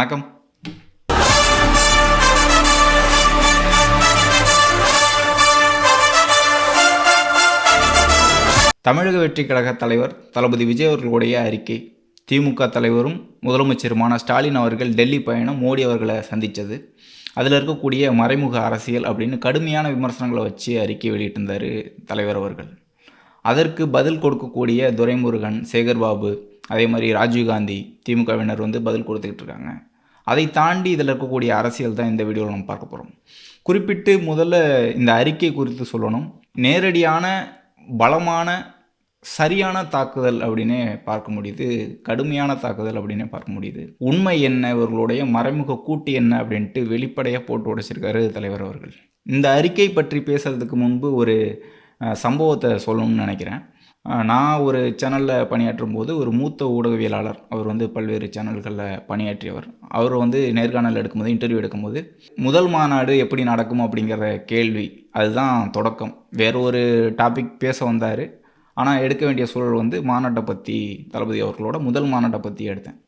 வணக்கம். தமிழக வெற்றி கழக தலைவர் தளபதி விஜய் அவர்களுடைய அறிக்கை. திமுக தலைவரும் முதலமைச்சருமான ஸ்டாலின் அவர்கள் டெல்லி பயணம் மோடி அவர்களை சந்தித்தது. அதில் இருக்கக்கூடிய மறைமுக அரசியல் அப்படின்னு கடுமையான விமர்சனங்களை வச்சு அறிக்கை வெளியிட்டிருந்தார் தலைவர் அவர்கள். அதற்கு பதில் கொடுக்கக்கூடிய துரைமுருகன் சேகர்பாபு அதே மாதிரி ராஜீவ்காந்தி திமுகவினர் வந்து பதில் கொடுத்துக்கிட்டு இருக்காங்க. அதை தாண்டி இதில் இருக்கக்கூடிய அரசியல் தான் இந்த வீடியோவில் நம்ம பார்க்க போகிறோம் குறிப்பிட்டு முதல்ல இந்த அறிக்கை குறித்து சொல்லணும். நேரடியான பலமான சரியான தாக்குதல் அப்படின்னே பார்க்க முடியுது. கடுமையான தாக்குதல் அப்படின்னே பார்க்க முடியுது. உண்மை என்ன இவர்களுடைய மறைமுக கூட்டு என்ன அப்படின்ட்டு வெளிப்படையாக போட்டு உடைச்சிருக்காரு தலைவர் அவர்கள். இந்த அறிக்கை பற்றி பேசுறதுக்கு முன்பு ஒரு சம்பவத்தை சொல்லணும்னு நினைக்கிறேன். நான் ஒரு சேனலில் பணியாற்றும் போது ஒரு மூத்த ஊடகவியலாளர் அவர் வந்து பல்வேறு சேனல்களில் பணியாற்றியவர். அவர் வந்து நேர்காணல் எடுக்கும்போது இன்டர்வியூ எடுக்கும்போது முதல் மாநாடு எப்படி நடக்கும்? அப்படிங்கிற கேள்வி. அதுதான் தொடக்கம். வேற ஒரு டாபிக் பேச வந்தார். ஆனால் எடுக்க வேண்டிய சூழல் வந்து மாநாட்டை பற்றி தளபதி அவர்களோட முதல் மாநாட்டை பற்றி எடுத்தேன்.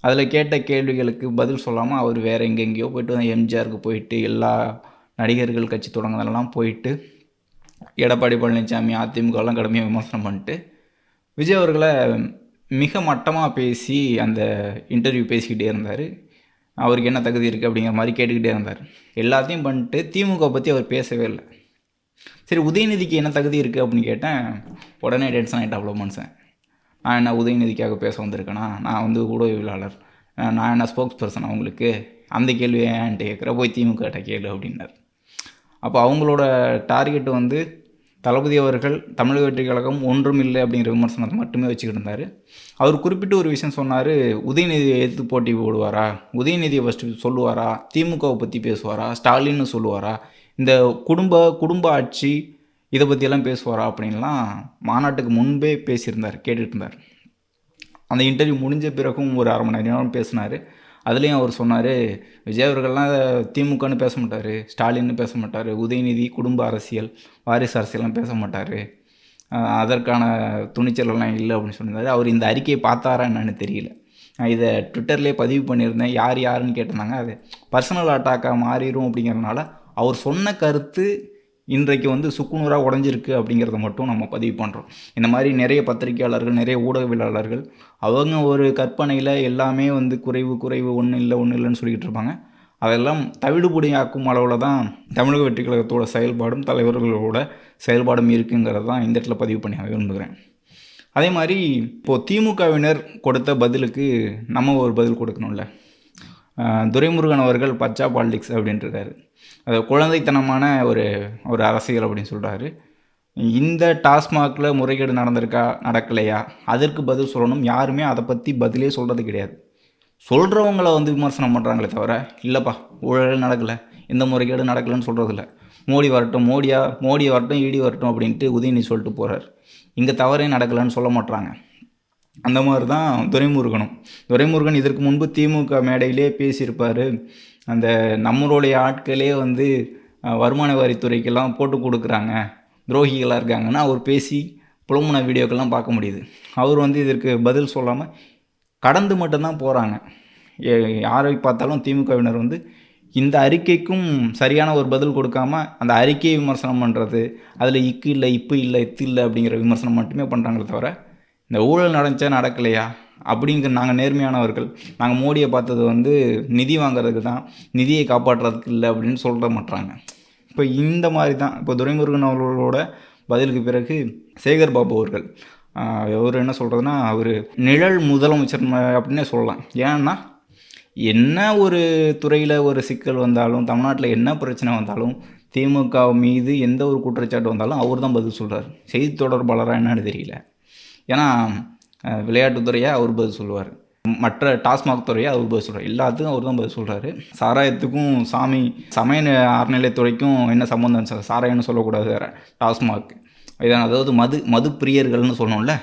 அதில் கேட்ட கேள்விகளுக்கு பதில் சொல்லாமல் அவர் வேறு எங்கெங்கேயோ போயிட்டு எம்ஜிஆருக்கு போயிட்டு எல்லா நடிகர்கள் கட்சி தொடங்குனதெல்லாம் போயிட்டு எடப்பாடி பழனிசாமி அதிமுகலாம் கடுமையாக விமர்சனம் பண்ணிட்டு விஜய் அவர்களை மிக மட்டமாக பேசி அந்த இன்டர்வியூ பேசிக்கிட்டே இருந்தார். அவருக்கு என்ன தகுதி இருக்குது அப்படிங்கிற மாதிரி கேட்டுக்கிட்டே இருந்தார். எல்லாத்தையும் பண்ணிட்டு திமுக பற்றி அவர் பேசவே இல்லை. சரி உதயநிதிக்கு என்ன தகுதி இருக்குது அப்படின்னு கேட்டேன் உடனே டென்ஷன் ஆகிட்டு அவ்வளோ மனுஷன். நான் என்ன உதயநிதிக்காக பேச வந்திருக்கேனா? நான் வந்து ஊடகவியலாளர். நான் என்ன ஸ்போக்ஸ் பர்சன் அவங்களுக்கு? அந்த கேள்வியை ஏன்ட்டு கேட்குற போய் திமுக கேளு அப்படின்னார். அப்போ அவங்களோட டார்கெட் வந்து தளபதி அவர்கள் தமிழக வெற்றி கழகம் ஒன்றும் இல்லை அப்படிங்கிற விமர்சனத்தை மட்டுமே வச்சுக்கிட்டு இருந்தார். அவர் குறிப்பிட்டு ஒரு விஷயம் சொன்னார் உதயநிதியை எதிர்த்து போட்டி போடுவாரா? உதயநிதியை ஃபஸ்ட்டு சொல்லுவாரா? திமுகவை பற்றி பேசுவாரா? ஸ்டாலின்னு சொல்லுவாரா? இந்த குடும்ப குடும்ப ஆட்சி இதை பற்றியெல்லாம் பேசுவாரா? அப்படின்லாம் மாநாட்டுக்கு முன்பே பேசியிருந்தார் கேட்டுட்டு இருந்தார். அந்த இன்டர்வியூ முடிஞ்ச பிறகும் ஒரு அரை மணி நேரம் பேசினார். அதுலேயும் அவர் சொன்னார் விஜய் அவர்கள்லாம் திமுகன்னு பேச மாட்டார் ஸ்டாலின்னு பேச மாட்டார் உதயநிதி குடும்ப அரசியல் வாரிசு அரசியல்லாம் பேச மாட்டார். அதற்கான துணிச்சலெல்லாம் இல்லை அப்படின்னு சொன்னார் அவர் இந்த அறிக்கையை பார்த்தாரா என்னன்னு தெரியல. நான் இதை ட்விட்டர்லேயே பதிவு பண்ணியிருந்தேன். யார் யாருன்னு கேட்டிருந்தாங்க. அது பர்சனல் அட்டாக்காக மாறிடும் அப்படிங்கிறதுனால அவர் சொன்ன கருத்து இன்றைக்கு வந்து சுக்குநூறாக உடஞ்சிருக்கு அப்படிங்கிறத மட்டும் நம்ம பதிவு பண்ணுறோம் இந்த மாதிரி நிறைய பத்திரிகையாளர்கள் நிறைய ஊடகவியலாளர்கள் அவங்க ஒரு கற்பனையில் எல்லாமே வந்து குறைவு குறைவு ஒன்றும் இல்லை ஒன்றும் இல்லைன்னு சொல்லிக்கிட்டு இருப்பாங்க. அதெல்லாம் தவிடுபடியாக்கும் அளவில் தான் தமிழக வெற்றி கழகத்தோட செயல்பாடும் தலைவர்களோட செயல்பாடும் இருக்குங்கிறது தான் இந்த இடத்துல பதிவு பண்ணி விரும்புகிறேன். அதே மாதிரி இப்போது திமுகவினர் கொடுத்த பதிலுக்கு நம்ம ஒரு பதில் கொடுக்கணும்ல? துரைமுருகன் அவர்கள் பச்சா பாலிடிக்ஸ் அப்படின்ட்டுருக்காரு அது குழந்தைத்தனமான ஒரு ஒரு அரசியல் அப்படின்னு சொல்கிறாரு இந்த டாஸ்மாகில் முறைகேடு நடந்திருக்கா நடக்கலையா? அதற்கு பதில் சொல்லணும். யாருமே அதை பற்றி பதிலே சொல்கிறது கிடையாது. சொல்கிறவங்கள வந்து விமர்சனம் பண்ணுறாங்களே தவிர இல்லைப்பா ஊழல் நடக்கலை இந்த முறைகேடு நடக்கலைன்னு சொல்கிறதில்ல மோடி வரட்டும் மோடியா மோடி வரட்டும் இடி வரட்டும் அப்படின்ட்டு உதயநிதி சொல்லிட்டு போகிறார் இங்கே தவறே நடக்கலைன்னு சொல்ல மாட்றாங்க. அந்த மாதிரி தான் துரைமுருகனும். துரைமுருகன் இதற்கு முன்பு திமுக மேடையிலே பேசியிருப்பார். அந்த நம்மளுடைய ஆட்களே வந்து வருமான வரித்துறைக்கெல்லாம் போட்டு கொடுக்குறாங்க. துரோகிகளாக இருக்காங்கன்னா அவர் பேசி புலமுன வீடியோக்கெல்லாம் பார்க்க முடியுது. அவர் வந்து இதற்கு பதில் சொல்லாமல் கடந்து மட்டும்தான் போகிறாங்க யாரை பார்த்தாலும் திமுகவினர் வந்து இந்த அறிக்கைக்கும் சரியான ஒரு பதில் கொடுக்காம அந்த அறிக்கையை விமர்சனம் பண்ணுறது அதில் இக்கு இல்லை இப்பு இல்லை இத்து இல்லை அப்படிங்கிற விமர்சனம் மட்டுமே பண்ணுறாங்களே தவிர இந்த ஊழல் நடந்துச்சா நடக்கலையா? அப்படிங்கிற நாங்கள் நேர்மையானவர்கள். நாங்கள் மோடியை பார்த்தது வந்து நிதி வாங்குறதுக்கு தான் நிதியை காப்பாற்றுறதுக்கு இல்லை அப்படின்னு சொல்ல மாட்றாங்க. இப்போ இந்த மாதிரி தான் இப்போ துரைமுருகன் அவர்களோட பதிலுக்கு பிறகு சேகர் பாபு அவர்கள் அவர் என்ன சொல்கிறதுனா அவர் நிழல் முதலமைச்சர் அப்படின்னே சொல்லலாம். ஏன்னா என்ன ஒரு துறையில் ஒரு சிக்கல் வந்தாலும் தமிழ்நாட்டில் என்ன பிரச்சனை வந்தாலும் திமுக மீது எந்த ஒரு குற்றச்சாட்டு வந்தாலும் அவர் தான் பதில் சொல்கிறார் செய்தி தொடர்பாளராக என்னன்னு தெரியல. ஏன்னா விளையாட்டுத்துறையை அவர் பதில் சொல்லுவார். மற்ற டாஸ்மாக் துறையை அவர் பதில் சொல்கிறார் எல்லாத்துக்கும் அவர் தான் பதில் சொல்கிறாரு சாராயத்துக்கும் சாமி சமய அறநிலையத்துறைக்கும் என்ன சம்மந்தம் சார் சாராயம்னு சொல்லக்கூடாது வேறு. டாஸ்மாக். இதான் அதாவது மது மது பிரியர்கள்னு சொல்லணும்ல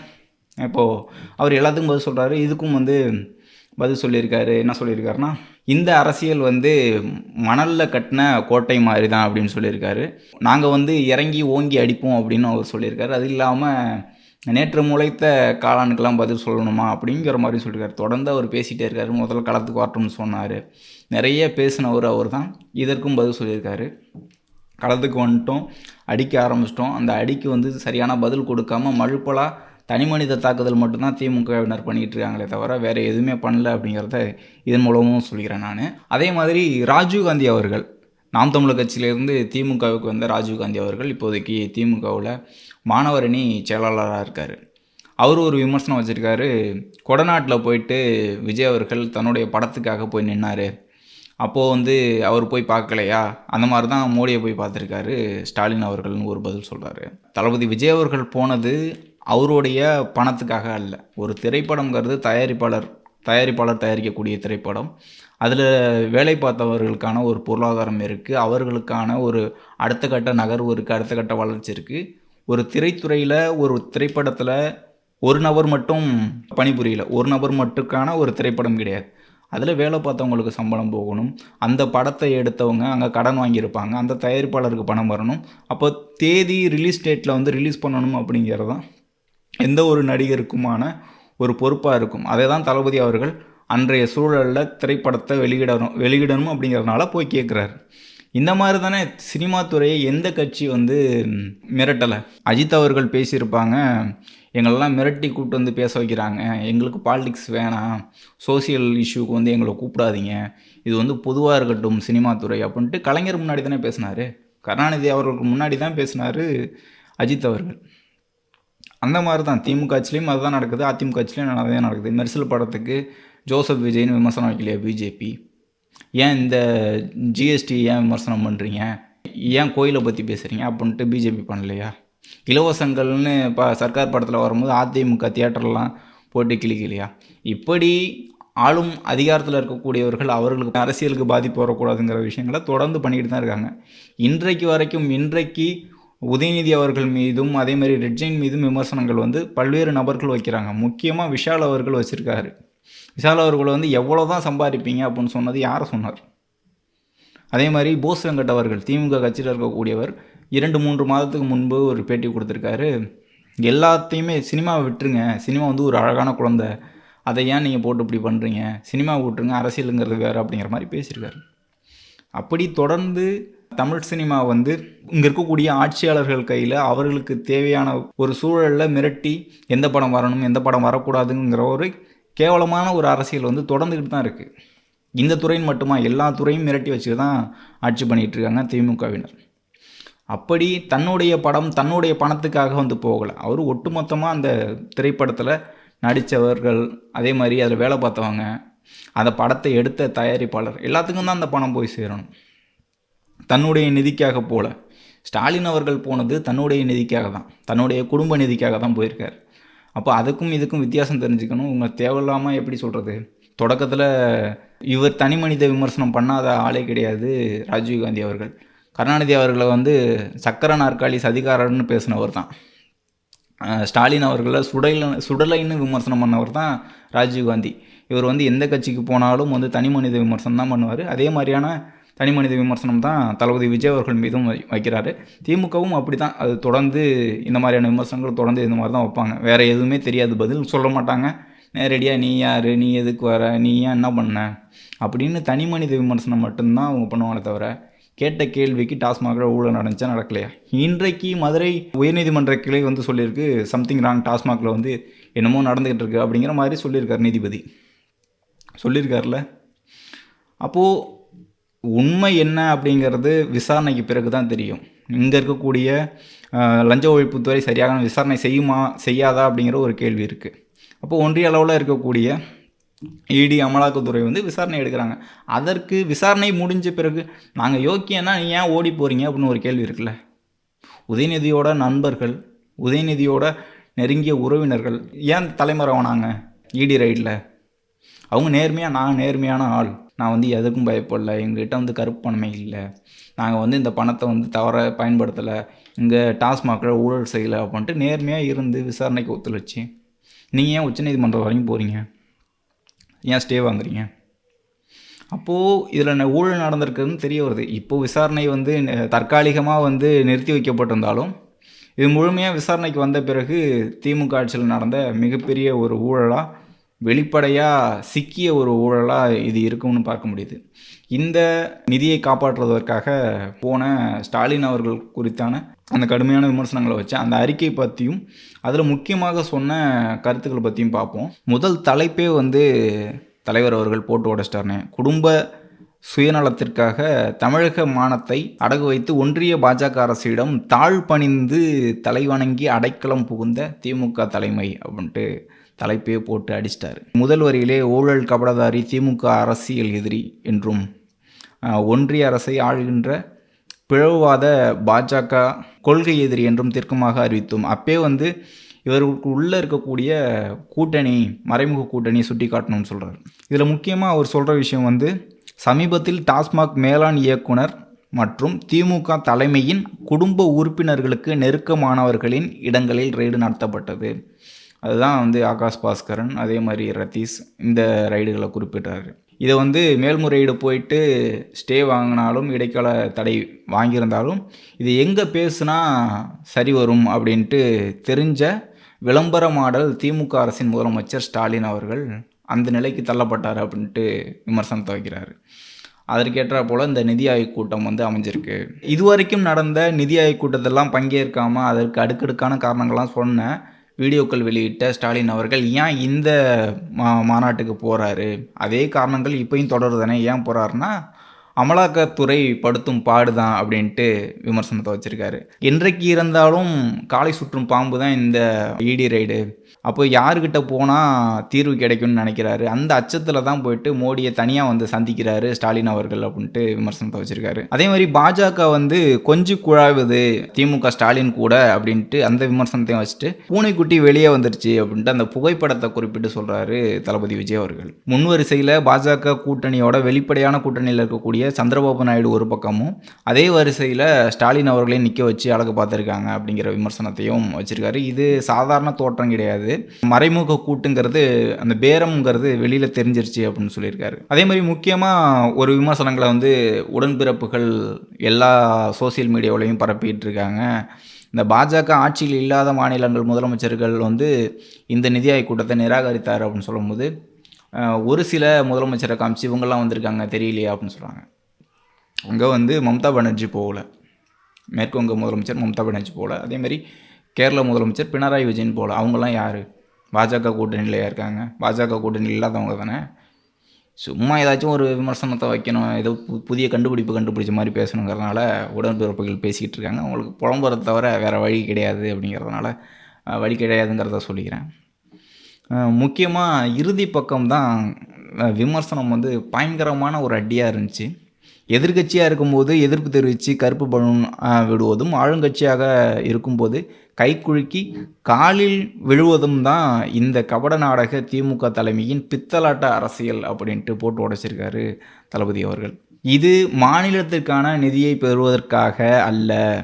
இப்போது அவர் எல்லாத்துக்கும் பதில் சொல்கிறாரு இதுக்கும் வந்து பதில் சொல்லியிருக்காரு. என்ன சொல்லியிருக்காருன்னா இந்த அரசியல் வந்து மணலில் கட்டின கோட்டை மாதிரி தான் அப்படின்னு சொல்லியிருக்காரு. நாங்கள் வந்து இறங்கி ஓங்கி அடிப்போம் அப்படின்னு அவர் சொல்லியிருக்காரு. அது இல்லாமல் நேற்று முளைத்த காளானுக்கெல்லாம் பதில் சொல்லணுமா? அப்படிங்கிற மாதிரி சொல்லியிருக்காரு தொடர்ந்து அவர் பேசிகிட்டே இருக்காரு. முதல்ல களத்துக்கு வரட்டும்னு சொன்னார். நிறைய பேசினவர் அவர் தான் இதற்கும் பதில் சொல்லியிருக்காரு. களத்துக்கு வந்துட்டோம். அடிக்க ஆரம்பிச்சிட்டோம். அந்த அடிக்கு வந்து சரியான பதில் கொடுக்காம மழுப்பலாக தனி மனித தாக்குதல் மட்டும்தான் திமுகவினர் பண்ணிகிட்டு இருக்காங்களே தவிர வேறு எதுவுமே பண்ணல அப்படிங்கிறத இதன் மூலமும் சொல்கிறேன் நான். அதே மாதிரி ராஜீவ்காந்தி அவர்கள் நாம் தமிழர் கட்சியிலேருந்து திமுகவுக்கு வந்த ராஜீவ்காந்தி அவர்கள் இப்போதைக்கு திமுகவில் மாணவரணி செயலாளராக இருக்கார். அவர் ஒரு விமர்சனம் வச்சுருக்காரு. கொடநாட்டில் போயிட்டு விஜய் அவர்கள் தன்னுடைய படத்துக்காக போய் நின்னார். அப்போது வந்து அவர் போய் பார்க்கலையா? அந்த மாதிரி தான் மோடியை போய் பார்த்துருக்காரு. ஸ்டாலின் அவர்கள்னு ஒரு பதில் சொல்கிறாரு தளபதி விஜய் அவர்கள் போனது அவருடைய பணத்துக்காக அல்ல. ஒரு திரைப்படங்கிறது தயாரிப்பாளர் தயாரிப்பாளர் தயாரிக்கக்கூடிய திரைப்படம். அதில் வேலை பார்த்தவர்களுக்கான ஒரு பொருளாதாரம் இருக்குது அவர்களுக்கான ஒரு அடுத்த கட்ட நகர்வு இருக்குது அடுத்த கட்ட வளர்ச்சி இருக்குது ஒரு திரைத்துறையில் ஒரு திரைப்படத்தில் ஒரு நபர் மட்டும் பணிபுரியல. ஒரு நபர் மட்டுக்கான ஒரு திரைப்படம் கிடையாது. அதில் வேலை பார்த்தவங்களுக்கு சம்பளம் போகணும். அந்த படத்தை எடுத்தவங்க அங்கே கடன் வாங்கியிருப்பாங்க. அந்த தயாரிப்பாளருக்கு பணம் வரணும். அப்போ தேதி ரிலீஸ் டேட்டில் வந்து ரிலீஸ் பண்ணணும் அப்படிங்கிறது தான் எந்த ஒரு நடிகருக்குமான ஒரு பொறுப்பாக இருக்கும். அதை தான் தளபதி அவர்கள் அன்றைய சூழலில் திரைப்படத்தை வெளியிடணும் வெளியிடணும் அப்படிங்கிறதுனால போய் கேட்குறாரு இந்த மாதிரி தானே சினிமா துறையை எந்த கட்சி வந்து மிரட்டலை? அஜித் அவர்கள் பேசியிருப்பாங்க. எங்களெல்லாம் மிரட்டி கூப்பிட்டு வந்து பேச வைக்கிறாங்க. எங்களுக்கு பாலிடிக்ஸ் வேணாம். சோசியல் இஷ்யூக்கு வந்து எங்களை கூப்பிடாதீங்க. இது வந்து பொதுவாக இருக்கட்டும் சினிமா துறை அப்படின்ட்டு கலைஞர் முன்னாடி தானே பேசினார். கருணாநிதி அவர்களுக்கு முன்னாடி தான் பேசினார் அஜித் அவர்கள். அந்த மாதிரி தான் திமுக ஆட்சிலையும் அதுதான் நடக்குது. அதிமுக ஆட்சிலையும் அதே நடக்குது. மெர்சல் படத்துக்கு ஜோசப் விஜய்னு விமர்சனம் வைக்கலையா பிஜேபி? ஏன் இந்த ஜிஎஸ்டி ஏன் விமர்சனம் பண்ணுறீங்க ஏன் கோயிலை பற்றி பேசுகிறீங்க அப்படின்ட்டு பிஜேபி பண்ணலையா? இலவசங்கள்னு இப்போ சர்க்கார் படத்தில் வரும்போது அதிமுக தியேட்டர்லாம் போட்டு கிளிக்கலையா இப்படி ஆளும் அதிகாரத்தில் இருக்கக்கூடியவர்கள் அவர்களுக்கு அரசியலுக்கு பாதிப்பு வரக்கூடாதுங்கிற விஷயங்களை தொடர்ந்து பண்ணிக்கிட்டு தான் இருக்காங்க. இன்றைக்கு வரைக்கும் இன்றைக்கு உதயநிதி அவர்கள் மீதும் அதே மாதிரி ரெட்ஜைன் மீதும் விமர்சனங்கள் வந்து பல்வேறு நபர்கள் வைக்கிறாங்க. முக்கியமாக விஷால் அவர்கள் வச்சுருக்காரு. விஷால் அவர்கள் வந்து எவ்வளோ தான் சம்பாதிப்பீங்க அப்படின்னு சொன்னது யாரை சொன்னார்? அதே மாதிரி போஸ் வெங்கட் அவர்கள் திமுக கட்சியில் இருக்கக்கூடியவர் இரண்டு மூன்று மாதத்துக்கு முன்பு ஒரு பேட்டி கொடுத்துருக்காரு. எல்லாத்தையுமே சினிமாவை விட்டுருங்க. சினிமா வந்து ஒரு அழகான குழந்தை. அதை ஏன் நீங்கள் போட்டு இப்படி பண்ணுறீங்க சினிமா விட்டுருங்க அரசியலுங்கிறது வேறு அப்படிங்கிற மாதிரி பேசியிருக்காரு. அப்படி தொடர்ந்து தமிழ் சினிமா வந்து இங்கே இருக்கக்கூடிய ஆட்சியாளர்கள் கையில் அவர்களுக்கு தேவையான ஒரு சூழலில் மிரட்டி எந்த படம் வரணும் எந்த படம் வரக்கூடாதுங்கிற ஒரு கேவலமான ஒரு அரசியல் வந்து தொடர்ந்துக்கிட்டு தான் இருக்குது இந்த துறையின் மட்டுமா எல்லா துறையும் மிரட்டி வச்சு தான் ஆட்சி பண்ணிகிட்டு இருக்காங்க திமுகவினர். அப்படி தன்னுடைய படம் தன்னுடைய பணத்துக்காக வந்து போகலை. அவர் ஒட்டுமொத்தமாக அந்த திரைப்படத்தில் நடித்தவர்கள் அதே மாதிரி அதில் வேலை பார்த்தவங்க அந்த படத்தை எடுத்த தயாரிப்பாளர் எல்லாத்துக்கும் தான் அந்த பணம் போய் சேரணும். தன்னுடைய நிதிக்காக போல. ஸ்டாலின் அவர்கள் போனது தன்னுடைய நிதிக்காக தான். தன்னுடைய குடும்ப நிதிக்காக தான் போயிருக்கார். அப்போ அதுக்கும் இதுக்கும் வித்தியாசம் தெரிஞ்சுக்கணும். உங்கள் தேவையில்லாமல் எப்படி சொல்கிறது தொடக்கத்தில் இவர் தனி மனித விமர்சனம் பண்ணாத ஆளே கிடையாது ராஜீவ்காந்தி அவர்கள். கருணாநிதி அவர்களை வந்து சக்கர நாற்காலி சதிகாரர்னு பேசினவர் தான். ஸ்டாலின் அவர்களை சுடல சுடலைன்னு விமர்சனம் பண்ணவர் தான் ராஜீவ்காந்தி இவர் வந்து எந்த கட்சிக்கு போனாலும் வந்து தனி மனித விமர்சனம் தான் பண்ணுவார். அதே மாதிரியான தனி மனித விமர்சனம் தான் தளபதி விஜய் அவர்கள் மீதும் வைக்கிறாரு. திமுகவும் அப்படி தான் அது தொடர்ந்து இந்த மாதிரியான விமர்சனங்கள் தொடர்ந்து இந்த மாதிரி தான் வைப்பாங்க. வேறு எதுவுமே தெரியாது. பதில் சொல்ல மாட்டாங்க. நேரடியாக நீ யார்? நீ எதுக்கு வர? நீ ஏன் என்ன பண்ண? அப்படின்னு தனி மனித விமர்சனம் மட்டும்தான் அவங்க பண்ணுவாங்களே தவிர கேட்ட கேள்விக்கு டாஸ்மாகில் ஊழல் நடந்துச்சா நடக்கலையா? இன்றைக்கு மதுரை உயர்நீதிமன்ற கிளை வந்து சொல்லியிருக்கு சம்திங் ராங் டாஸ்மாகில் வந்து என்னமோ நடந்துக்கிட்டு இருக்கு அப்படிங்கிற மாதிரி சொல்லியிருக்கார் நீதிபதி. சொல்லியிருக்கார்ல. அப்போது உண்மை என்ன அப்படிங்கிறது விசாரணைக்கு பிறகு தான் தெரியும். இங்கே இருக்கக்கூடிய லஞ்ச ஒழிப்புத்துறை சரியான விசாரணை செய்யுமா செய்யாதா அப்படிங்கிற ஒரு கேள்வி இருக்குது அப்போது ஒன்றிய அளவில் இருக்கக்கூடிய இடி அமலாக்கத்துறை வந்து விசாரணை எடுக்கிறாங்க. அதற்கு விசாரணை முடிஞ்ச பிறகு நாங்கள் யோக்கியன்னா நீ ஏன் ஓடி போகிறீங்க அப்படின்னு ஒரு கேள்வி இருக்குல்ல. உதயநிதியோட நண்பர்கள் உதயநிதியோட நெருங்கிய உறவினர்கள் ஏன் தலைமறைவானாங்க இடி ரைடில்? அவங்க நேர்மையாக நான் நேர்மையான ஆள். நான் வந்து எதுக்கும் பயப்படல. எங்ககிட்ட வந்து கருப்பு பணமே இல்லை. நாங்கள் வந்து இந்த பணத்தை வந்து தவற பயன்படுத்தலை. இங்கே டாஸ்மாகில் ஊழல் செய்யலை அப்படின்ட்டு நேர்மையாக இருந்து விசாரணைக்கு ஒத்துழைச்சி. நீங்கள் ஏன் உச்சநீதிமன்றம் வரைக்கும் போகிறீங்க ஏன் ஸ்டே வாங்குறீங்க? அப்போது இதில் ஊழல் நடந்திருக்குதுன்னு தெரிய வருது. இப்போது விசாரணை வந்து தற்காலிகமாக வந்து நிறுத்தி வைக்கப்பட்டிருந்தாலும் இது முழுமையாக விசாரணைக்கு வந்த பிறகு திமுக ஆட்சியில் நடந்த மிகப்பெரிய ஒரு ஊழலாக வெளிப்படையாக சிக்கிய ஒரு ஊழலாக இது இருக்கும்னு பார்க்க முடியுது. இந்த நிதியை காப்பாற்றுவதற்காக போன ஸ்டாலின் அவர்கள் குறித்தான அந்த கடுமையான விமர்சனங்களை வச்சு அந்த அறிக்கை பற்றியும் அதில் முக்கியமாக சொன்ன கருத்துக்களை பற்றியும் பார்ப்போம். முதல் தலைப்பே வந்து தலைவர் அவர்கள் போட்டு உடச்சிட்டாருனே. குடும்ப சுயநலத்திற்காக தமிழக மானத்தை அடகு வைத்து ஒன்றிய பாஜக அரசிடம் தாழ் பணிந்து தலைவணங்கி அடைக்கலம் புகுந்த திமுக தலைமை அப்படின்ட்டு தலைப்பே போட்டு அடிச்சிட்டாரு. முதல் வரியிலே ஊழல் கபடதாரி திமுக அரசியல் எதிரி என்றும் ஒன்றிய அரசை ஆளுகின்ற பிளவுவாத பாஜக கொள்கை எதிரி என்றும் தீர்க்கமாக அறிவித்தோம். அப்பே வந்து இவருக்கு உள்ளே இருக்கக்கூடிய கூட்டணி மறைமுக கூட்டணி சுட்டி காட்டணும்னு சொல்கிறார் இதில் முக்கியமாக அவர் சொல்கிற விஷயம் வந்து சமீபத்தில் டாஸ்மாக் மேலாண் இயக்குனர் மற்றும் திமுக தலைமையின் குடும்ப உறுப்பினர்களுக்கு நெருக்கமானவர்களின் இடங்களில் ரெய்டு நடத்தப்பட்டது. அதுதான் வந்து ஆகாஷ் பாஸ்கரன் அதே மாதிரி ரத்தீஷ் இந்த ரைடுகளை குறிப்பிட்டாரு. இதை வந்து மேல்முறையீடு போயிட்டு ஸ்டே வாங்கினாலும் இடைக்கால தடை வாங்கியிருந்தாலும் இது எங்கே பேசுனா சரி வரும் அப்படின்ட்டு தெரிஞ்ச விளம்பர மாடல் திமுக அரசின் முதலமைச்சர் ஸ்டாலின் அவர்கள் அந்த நிலைக்கு தள்ளப்பட்டார் அப்படின்ட்டு விமர்சனத்தை வைக்கிறாரு. அதற்கேற்ற போல் இந்த நிதி ஆயோக் கூட்டம் வந்து அமைஞ்சிருக்கு. இதுவரைக்கும் நடந்த நிதி ஆயோக் கூட்டத்தெல்லாம் பங்கேற்காமல் அதற்கு அடுக்கடுக்கான காரணங்கள்லாம் சொன்னேன் வீடியோக்கள் வெளியிட்ட ஸ்டாலின் அவர்கள் ஏன் இந்த மா மாநாட்டுக்கு போகிறாரு அதே காரணங்கள் இப்போயும் தொடருதானே? ஏன் போகிறாருன்னா அமலாக்கத்துறை படுத்தும் பாடு தான் அப்படின்ட்டு விமர்சனத்தை வச்சுருக்காரு. என்றைக்கு இருந்தாலும் காலை சுற்றும் பாம்பு தான் இந்த இடி ரைடு அப்போ யாருக்கிட்ட போனால் தீர்வு கிடைக்கும்னு நினைக்கிறாரு? அந்த அச்சத்தில் தான் போயிட்டு மோடியை தனியாக வந்து சந்திக்கிறாரு ஸ்டாலின் அவர்கள் அப்படின்ட்டு விமர்சனத்தை வச்சுருக்காரு. அதே மாதிரி பாஜக வந்து கொஞ்சம் குழாவுது திமுக ஸ்டாலின் கூட அப்படின்ட்டு அந்த விமர்சனத்தையும் வச்சுட்டு பூனைக்குட்டி வெளியே வந்துருச்சு அப்படின்ட்டு அந்த புகைப்படத்தை குறிப்பிட்டு சொல்கிறாரு தளபதி விஜய் அவர்கள். முன்வரிசையில் பாஜக கூட்டணியோட வெளிப்படையான கூட்டணியில் இருக்கக்கூடிய சந்திரபாபு நாயுடு ஒரு பக்கமும் அதே வரிசையில் ஸ்டாலின் அவர்களையும் நிற்க வச்சு அழகு பார்த்துருக்காங்க அப்படிங்கிற விமர்சனத்தையும் வச்சுருக்காரு. இது சாதாரண தோற்றம் கிடையாது. மறைமுக கூட்டுங்கிறது அந்த பேரம்ங்கிறது வெளியில் தெரிஞ்சிருச்சு அப்படின்னு சொல்லியிருக்காரு. அதே மாதிரி முக்கியமாக ஒரு விமர்சனங்களை வந்து உடன்பிறப்புகள் எல்லா சோசியல் மீடியாவிலையும் பரப்பிட்டு இருக்காங்க இந்த பாஜக ஆட்சியில் இல்லாத மாநிலங்கள் முதலமைச்சர்கள் வந்து இந்த நிதி கூட்டத்தை நிராகரித்தார் அப்படின்னு சொல்லும்போது ஒரு சில முதலமைச்சரை காமிச்சு இவங்கெல்லாம் வந்திருக்காங்க தெரியலையா அப்படின்னு சொல்கிறாங்க அங்கே வந்து மம்தா பானர்ஜி போகல. மேற்குவங்க முதலமைச்சர் மம்தா பானர்ஜி போகல. அதேமாதிரி கேரள முதலமைச்சர் பினராயி விஜயன் போல். அவங்களாம் யார்? பாஜக கூட்டணியிலையா இருக்காங்க? பாஜக கூட்டணியில் இல்லாதவங்க தானே? சும்மா ஏதாச்சும் ஒரு விமர்சனத்தை வைக்கணும். ஏதோ பு- புதிய கண்டுபிடிப்பு கண்டுபிடிச்ச மாதிரி பேசணுங்கிறதுனால உடன்பிறப்புகள் பேசிக்கிட்டு இருக்காங்க. அவங்களுக்கு புலம்புறத தவிர வேறு வழி கிடையாது அப்படிங்கிறதுனால வழி கிடையாதுங்கிறத சொல்லிக்கிறேன். முக்கியமாக இறுதி பக்கம் தான் விமர்சனம் வந்து பயங்கரமான ஒரு அடியாக இருந்துச்சு. எதிர்க்கட்சியாக இருக்கும்போது எதிர்ப்பு தெரிவித்து கருப்பு பலூன் விடுவதும் ஆளுங்கட்சியாக இருக்கும்போது கைக்குலுக்கி காலில் விழுவதும் தான் இந்த கபட நாடக திமுக தலைமையின் பித்தலாட்ட அரசியல் அப்படின்ட்டு போட்டு உடைச்சிருக்காரு தளபதி அவர்கள். இது மாநிலத்திற்கான நிதியை பெறுவதற்காக அல்ல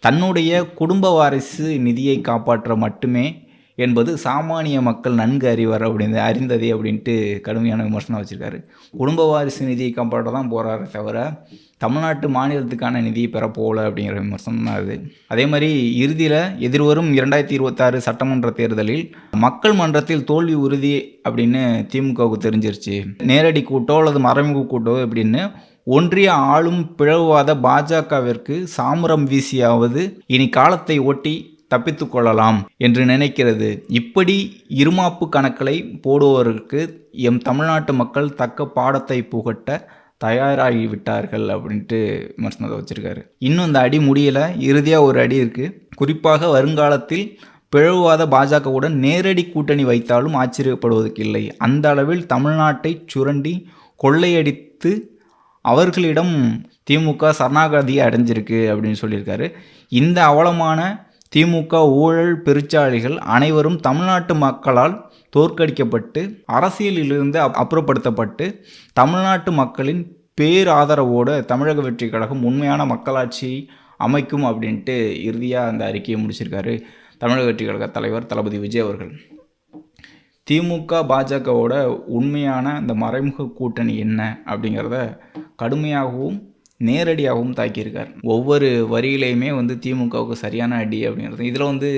தன்னுடைய குடும்ப வாரிசு நிதியை காப்பாற்ற மட்டுமே என்பது சாமானிய மக்கள் நன்கு அறிவார் அப்படின்னு அறிந்ததே அப்படின்ட்டு கடுமையான விமர்சனம் வச்சுருக்காரு. குடும்ப வாரிசு நிதியை காப்பாற்ற தான் போகிறாரு தவிர தமிழ்நாட்டு மாநிலத்துக்கான நிதியை பெற போகல அப்படிங்கிற விமர்சனம் தான் அது. அதே மாதிரி இறுதியில் எதிர்வரும் இரண்டாயிரத்தி இருபத்தாறு சட்டமன்ற தேர்தலில் மக்கள் மன்றத்தில் தோல்வி உறுதி அப்படின்னு திமுகவுக்கு தெரிஞ்சிருச்சு. நேரடி கூட்டோ அல்லது மறைமுக கூட்டோ அப்படின்னு ஒன்றிய ஆளும் பிளவுவாத பாஜகவிற்கு சாமரம் வீசியாவது இனி காலத்தை ஒட்டி தப்பித்து கொள்ளலாம் என்று நினைக்கிறது. இப்படி இருமாப்பு கணக்களை போடுவதற்கு எம் தமிழ்நாட்டு மக்கள் தக்க பாடத்தை புகட்ட தயாராகி விட்டார்கள் அப்படின்ட்டு விமர்சனத்தை வச்சுருக்காரு. இன்னும் இந்த அடி முடியலை இறுதியாக ஒரு அடி இருக்குது குறிப்பாக வருங்காலத்தில் பிளவுவாத பாஜகவுடன் நேரடி கூட்டணி வைத்தாலும் ஆச்சரியப்படுவதற்கு இல்லை. அந்த அளவில் தமிழ்நாட்டை சுரண்டி கொள்ளையடித்து அவர்களிடம் திமுக சரணாகதியை அடைஞ்சிருக்கு அப்படின்னு சொல்லியிருக்காரு. இந்த அவலமான திமுக ஊழல் பெருச்சாளிகள் அனைவரும் தமிழ்நாட்டு மக்களால் தோற்கடிக்கப்பட்டு அரசியலிலிருந்து அப்- அப்புறப்படுத்தப்பட்டு தமிழ்நாட்டு மக்களின் பேராதரவோடு தமிழக வெற்றி கழகம் உண்மையான மக்களாட்சியை அமைக்கும் அப்படின்ட்டு இறுதியாக அந்த அறிக்கையை முடிச்சிருக்காரு தமிழக வெற்றி கழக தலைவர் தளபதி விஜய் அவர்கள். திமுக பாஜகவோட உண்மையான இந்த மறைமுக கூட்டணி என்ன அப்படிங்கிறத கடுமையாகவும் நேரடியாகவும் தாக்கியிருக்கார். ஒவ்வொரு வரியிலையுமே வந்து திமுகவுக்கு சரியான அடி அப்படிங்கிறது. இதில் வந்து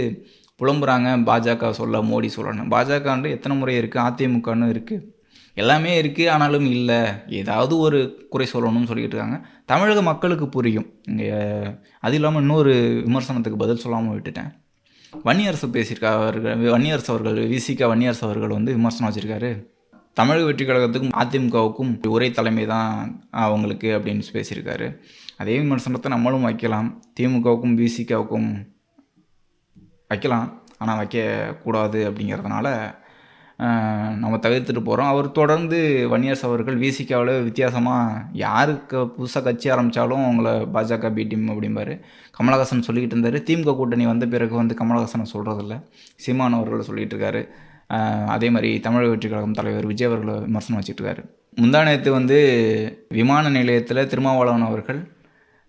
புலம்புறாங்க பாஜக சொல்ல மோடி சொல்லணும் பாஜகன்று எத்தனை முறை இருக்குது அதிமுகன்னு இருக்குது எல்லாமே இருக்குது ஆனாலும் இல்லை. ஏதாவது ஒரு குறை சொல்லணும்னு சொல்லிக்கிட்டு இருக்காங்க. தமிழக மக்களுக்கு புரியும். இங்கே அது இல்லாமல் இன்னொரு விமர்சனத்துக்கு பதில் சொல்லாமல் விட்டுட்டேன். வன்னியரசு பேசியிருக்காரு அவர்கள் வன்னியரசு அவர்கள் விசிக வன்னியரசு அவர்கள் வந்து விமர்சனம் வச்சுருக்காரு. தமிழக வெற்றி கழகத்துக்கும் அதிமுகவுக்கும் ஒரே தலைமை தான் அவங்களுக்கு அப்படின்னு பேசியிருக்காரு. அதே விமர்சனத்தை நம்மளும் வைக்கலாம். திமுகவுக்கும் பிசிகாவுக்கும் வைக்கலாம். ஆனால் வைக்கக்கூடாது அப்படிங்கிறதுனால நம்ம தவிர்த்துட்டு போகிறோம் அவர் தொடர்ந்து வன்னியர்ஸ் அவர்கள் விசிகாவில் வித்தியாசமாக யாருக்கு புதுசாக கட்சி ஆரம்பித்தாலும் அவங்கள பாஜக பி டீம் அப்படிம்பார். கமலஹாசன் சொல்லிக்கிட்டு இருந்தார். திமுக கூட்டணி வந்த பிறகு வந்து கமலஹாசனை சொல்கிறதில்ல சீமான் அவர்கள் சொல்லிகிட்டு இருக்காரு. அதே மாதிரி தமிழக வெற்றி கழகம் தலைவர் விஜய் அவர்களை விமர்சனம் வச்சுட்டு இருக்காரு முந்தா வந்து விமான நிலையத்தில் திருமாவளவன் அவர்கள்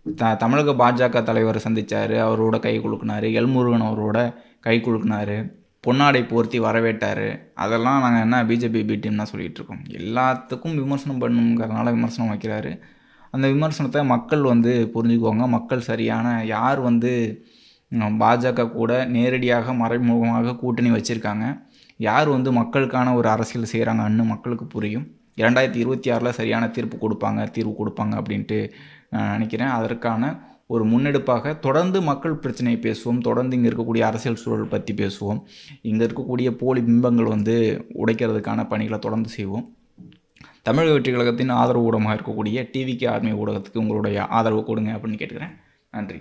த தமிழக பாஜக தலைவரை சந்தித்தார் அவரோட கை குலுக்குனாரு. எல்முருகன் அவரோட கை குலுக்குனாரு. பொன்னாடை போர்த்தி வரவேற்றார். அதெல்லாம் நாங்கள் என்ன பிஜேபி பி டீம்னா சொல்லிகிட்டு இருக்கோம். எல்லாத்துக்கும் விமர்சனம் பண்ணுங்கிறதுனால விமர்சனம் வைக்கிறாரு. அந்த விமர்சனத்தை மக்கள் வந்து புரிஞ்சுக்குவாங்க. மக்கள் சரியான யார் வந்து பாஜக கூட நேரடியாக மறைமுகமாக கூட்டணி வச்சுருக்காங்க. யார் வந்து மக்களுக்கான ஒரு அரசியல் செய்கிறாங்கன்னு மக்களுக்கு புரியும். இரண்டாயிரத்தி இருபத்தி ஆறில் சரியான தீர்ப்பு கொடுப்பாங்க தீர்வு கொடுப்பாங்க அப்படின்ட்டு நினைக்கிறேன். அதற்கான ஒரு முன்னெடுப்பாக தொடர்ந்து மக்கள் பிரச்சனையை பேசுவோம். தொடர்ந்து இங்கே இருக்கக்கூடிய அரசியல் சூழல் பற்றி பேசுவோம். இங்கே இருக்கக்கூடிய போலி பிம்பங்கள் வந்து உடைக்கிறதுக்கான பணிகளை தொடர்ந்து செய்வோம். தமிழக வெற்றி கழகத்தின் ஆதரவு ஊடகமாக இருக்கக்கூடிய டிவிக்கு ஆர்மி ஊடகத்துக்கு உங்களுடைய ஆதரவு கொடுங்க அப்படின்னு கேட்குறேன் நன்றி.